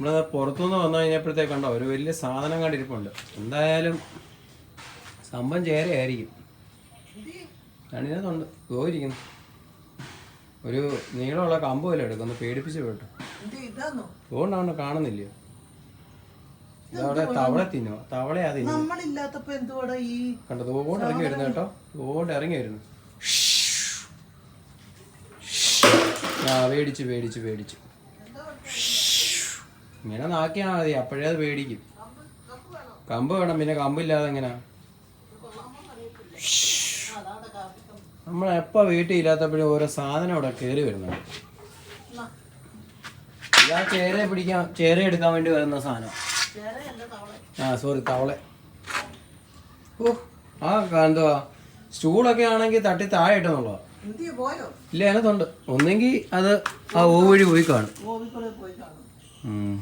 നമ്മളത് പുറത്തുനിന്ന് വന്നു കഴിഞ്ഞപ്പോഴത്തേക്ക് കണ്ടോ ഒരു വലിയ സാധനം കണ്ടിരിപ്പുണ്ട്. എന്തായാലും സംഭവം ചേരയായിരിക്കും. രണ്ടിനകത്തുണ്ട് പോയിരിക്കുന്നു. ഒരു നീളമുള്ള കമ്പ് പോലെ എടുക്കും ഒന്ന് പേടിപ്പിച്ച് വിട്ടു ഇതാന്നോ അതുകൊണ്ടാണ് കാണുന്നില്ല. തവള തിന്നോ? തവളയാ തിന്നു. കണ്ടോ ഇറങ്ങി വരുന്നു കേട്ടോ. തോണ്ട് ഇറങ്ങി വരുന്നു. ആ പേടിച്ച് പേടിച്ച് പേടിച്ച്. ഇങ്ങനെ നാക്കിയാ മതി അപ്പോഴേ അത് പേടിക്കും. കമ്പ് വേണം പിന്നെ കമ്പില്ലാതെ എങ്ങനെ? നമ്മളെപ്പോ വീട്ടിൽ ഇല്ലാത്തപ്പോഴും ഓരോ സാധനം ഇവിടെ കയറി വരുന്നുണ്ട്. ഇതാ ചേര പിടിക്കാൻ ചേര എടുക്കാൻ വേണ്ടി വരുന്ന സാധനം. ആ സോറി തവളെ. ഓ ആ എന്തുവാ? സ്റ്റൂളൊക്കെ ആണെങ്കിൽ തട്ടി താഴെ ഇട്ടെന്നുള്ളതാ. ഇല്ല അതിനകത്തുണ്ട്. ഒന്നെങ്കിൽ അത് ആ ഓ വഴി പോയി കാണും. ഗോപിക്കുളെ പോയി കാണും ഉം.